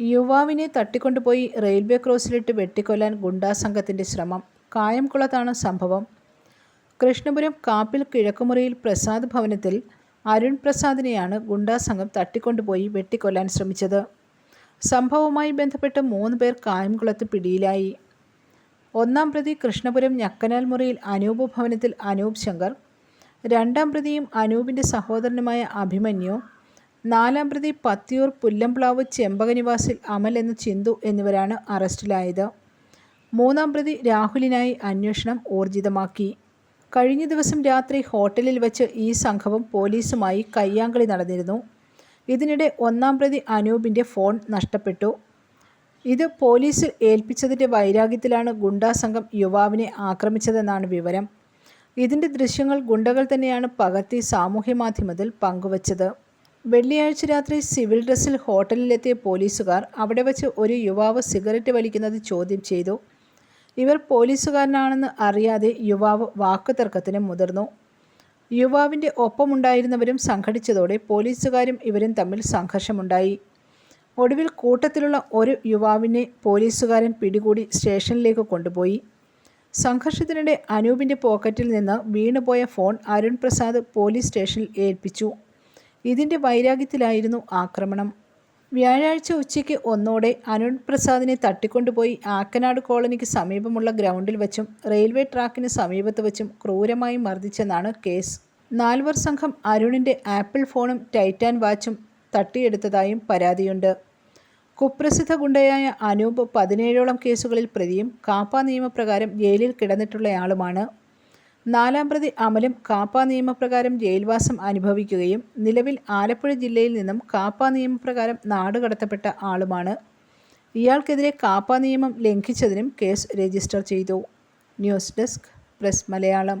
യുവാവിനെ തട്ടിക്കൊണ്ടുപോയി റെയിൽവേ ക്രോസിലിട്ട് വെട്ടിക്കൊല്ലാൻ ഗുണ്ടാസംഘത്തിന്റെ ശ്രമം. കായംകുളത്താണ് സംഭവം. കൃഷ്ണപുരം കാപ്പിൽ കിഴക്കുമുറിയിൽ പ്രസാദ് ഭവനത്തിൽ അരുൺ പ്രസാദിനെയാണ് ഗുണ്ടാസംഘം തട്ടിക്കൊണ്ടുപോയി വെട്ടിക്കൊല്ലാൻ ശ്രമിച്ചത്. സംഭവവുമായി ബന്ധപ്പെട്ട് മൂന്ന് പേർ കായംകുളത്ത് പിടിയിലായി. ഒന്നാം പ്രതി കൃഷ്ണപുരം ഞക്കനാൽ മുറിയിൽ അനൂപ് ഭവനത്തിൽ അനൂപ് ശങ്കർ രണ്ടാം പ്രതിയും അനൂപിന്റെ സഹോദരനുമായ അഭിമന്യു നാലാം പ്രതി പത്തിയൂർ പുല്ലംപ്ലാവ് ചെമ്പകനിവാസിൽ അമൽ എന്ന ചിന്തു എന്നിവരാണ് അറസ്റ്റിലായത്. മൂന്നാം പ്രതി രാഹുലിനായി അന്വേഷണം ഊർജിതമാക്കി. കഴിഞ്ഞ ദിവസം രാത്രി ഹോട്ടലിൽ വെച്ച് ഈ സംഘവും പോലീസുമായി കയ്യാങ്കളി നടന്നിരുന്നു. ഇതിനിടെ ഒന്നാം പ്രതി അനൂപിന്റെ ഫോൺ നഷ്ടപ്പെട്ടു. ഇത് പോലീസിൽ ഏൽപ്പിച്ചതിന്റെ വൈരാഗ്യത്തിലാണ് ഗുണ്ടാ സംഘം യുവാവിനെ ആക്രമിച്ചതെന്നാണ് വിവരം. ഇതിന്റെ ദൃശ്യങ്ങൾ ഗുണ്ടകൾ തന്നെയാണ് പകർത്തി സാമൂഹ്യ മാധ്യമത്തിൽ പങ്കുവച്ചത്. വെള്ളിയാഴ്ച രാത്രി സിവിൽ ഡ്രസ്സിൽ ഹോട്ടലിലെത്തിയ പോലീസുകാർ അവിടെ വച്ച് ഒരു യുവാവ് സിഗരറ്റ് വലിക്കുന്നത് ചോദ്യം ചെയ്തു. ഇവർ പോലീസുകാരനാണെന്ന് അറിയാതെ യുവാവ് വാക്കുതർക്കത്തിന് മുതിർന്നു. യുവാവിന്റെ ഒപ്പമുണ്ടായിരുന്നവരും സംഘടിച്ചതോടെ പോലീസുകാരും ഇവരും തമ്മിൽ സംഘർഷമുണ്ടായി. ഒടുവിൽ കൂട്ടത്തിലുള്ള ഒരു യുവാവിനെ പോലീസുകാരൻ പിടികൂടി സ്റ്റേഷനിലേക്ക് കൊണ്ടുപോയി. സംഘർഷത്തിനിടെ അനൂപിന്റെ പോക്കറ്റിൽ നിന്ന് വീണുപോയ ഫോൺ അരുൺ പ്രസാദ് പോലീസ് സ്റ്റേഷനിൽ ഏൽപ്പിച്ചു. ഇതിന്റെ വൈരാഗ്യത്തിലായിരുന്നു ആക്രമണം. വ്യാഴാഴ്ച ഉച്ചയ്ക്ക് ഒന്നോടെ അരുൺ പ്രസാദിനെ തട്ടിക്കൊണ്ടുപോയി ആക്കനാട് കോളനിക്ക് സമീപമുള്ള ഗ്രൗണ്ടിൽ വച്ചും റെയിൽവേ ട്രാക്കിന് സമീപത്ത് വച്ചും ക്രൂരമായി മർദ്ദിച്ചെന്നാണ് കേസ്. നാൽവർ സംഘം അരുണിന്റെ ആപ്പിൾ ഫോണും ടൈറ്റാൻ വാച്ചും തട്ടിയെടുത്തതായും പരാതിയുണ്ട്. കുപ്രസിദ്ധ ഗുണ്ടയായ അനൂപ് പതിനേഴോളം കേസുകളിൽ പ്രതിയും കാപ്പ നിയമപ്രകാരം ജയിലിൽ കിടന്നിട്ടുള്ളയാളുമാണ് നാലാം പ്രതി അമലും കാപ്പ നിയമപ്രകാരം ജയിൽവാസം അനുഭവിക്കുകയും നിലവിൽ ആലപ്പുഴ ജില്ലയിൽ നിന്നും കാപ്പ നിയമപ്രകാരം നാടുകടത്തപ്പെട്ട ആളുമാണ്. ഇയാൾക്കെതിരെ കാപ്പ നിയമം ലംഘിച്ചതിനും കേസ് രജിസ്റ്റർ ചെയ്തു. News desk press Malayalam.